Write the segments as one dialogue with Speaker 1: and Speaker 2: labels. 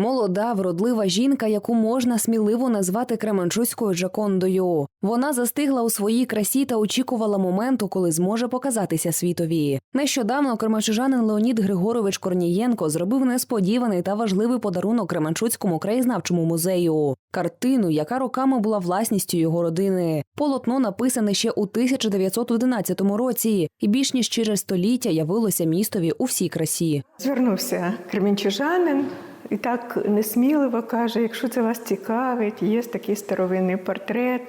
Speaker 1: Молода, вродлива жінка, яку можна сміливо назвати Кременчуцькою Джакондою. Вона застигла у своїй красі та очікувала моменту, коли зможе показатися світові. Нещодавно кременчужанин Леонід Григорович Корнієнко зробив несподіваний та важливий подарунок Кременчуцькому краєзнавчому музею. Картину, яка роками була власністю його родини. Полотно написане ще у 1911 році, і більш ніж через століття явилося містові у всій красі.
Speaker 2: Звернувся кремінчужанин і так несміливо каже: якщо це вас цікавить, є такий старовинний портрет,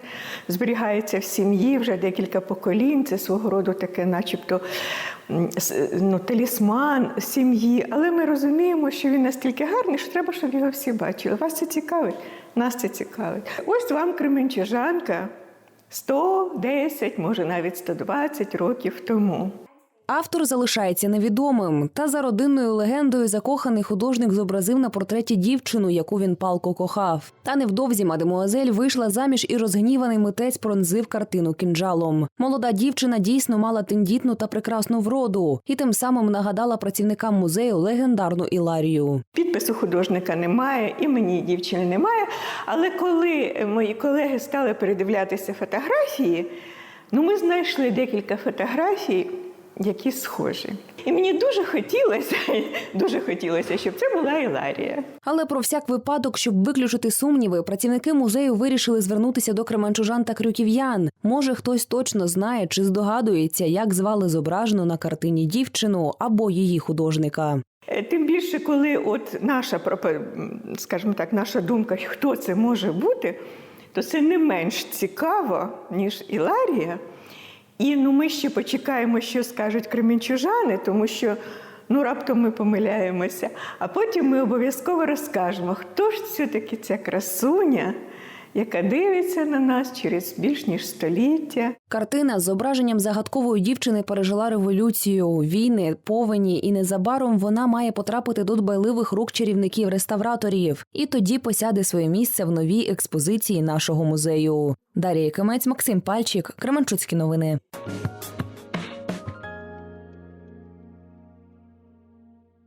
Speaker 2: зберігається в сім'ї вже декілька поколінь. Це свого роду таке, начебто ну, талісман сім'ї. Але ми розуміємо, що він настільки гарний, що треба, щоб його всі бачили. Вас це цікавить, нас це цікавить. Ось вам кременчужанка 110, може навіть 120 років тому.
Speaker 1: Автор залишається невідомим. Та за родинною легендою закоханий художник зобразив на портреті дівчину, яку він палко кохав. Та невдовзі мадемуазель вийшла заміж і розгніваний митець пронзив картину кінжалом. Молода дівчина дійсно мала тендітну та прекрасну вроду, і тим самим нагадала працівникам музею легендарну Іларію.
Speaker 2: Підпису художника немає, і мені дівчини немає. Але коли мої колеги стали передивлятися фотографії, ну ми знайшли декілька фотографій, які схожі. І мені дуже хотілося, дуже хотілося, щоб це була Іларія.
Speaker 1: Але про всяк випадок, щоб виключити сумніви, працівники музею вирішили звернутися до кременчужан та крюків'ян. Може, хтось точно знає чи здогадується, як звали зображену на картині дівчину або її художника.
Speaker 2: Е, Тим більше, коли от наша скажімо так, наша думка, хто це може бути, то це не менш цікаво, ніж Іларія. І ну, ми ще почекаємо, що скажуть кремінчужани, тому що ну, раптом ми помиляємося. А потім ми обов'язково розкажемо, хто ж все-таки ця красуня, яка дивиться на нас через більш ніж століття.
Speaker 1: Картина з зображенням загадкової дівчини пережила революцію, війни, повені, і незабаром вона має потрапити до дбайливих рук чарівників-реставраторів. І тоді посяде своє місце в новій експозиції нашого музею. Дарія Кимець, Максим Пальчик, Кременчуцькі новини.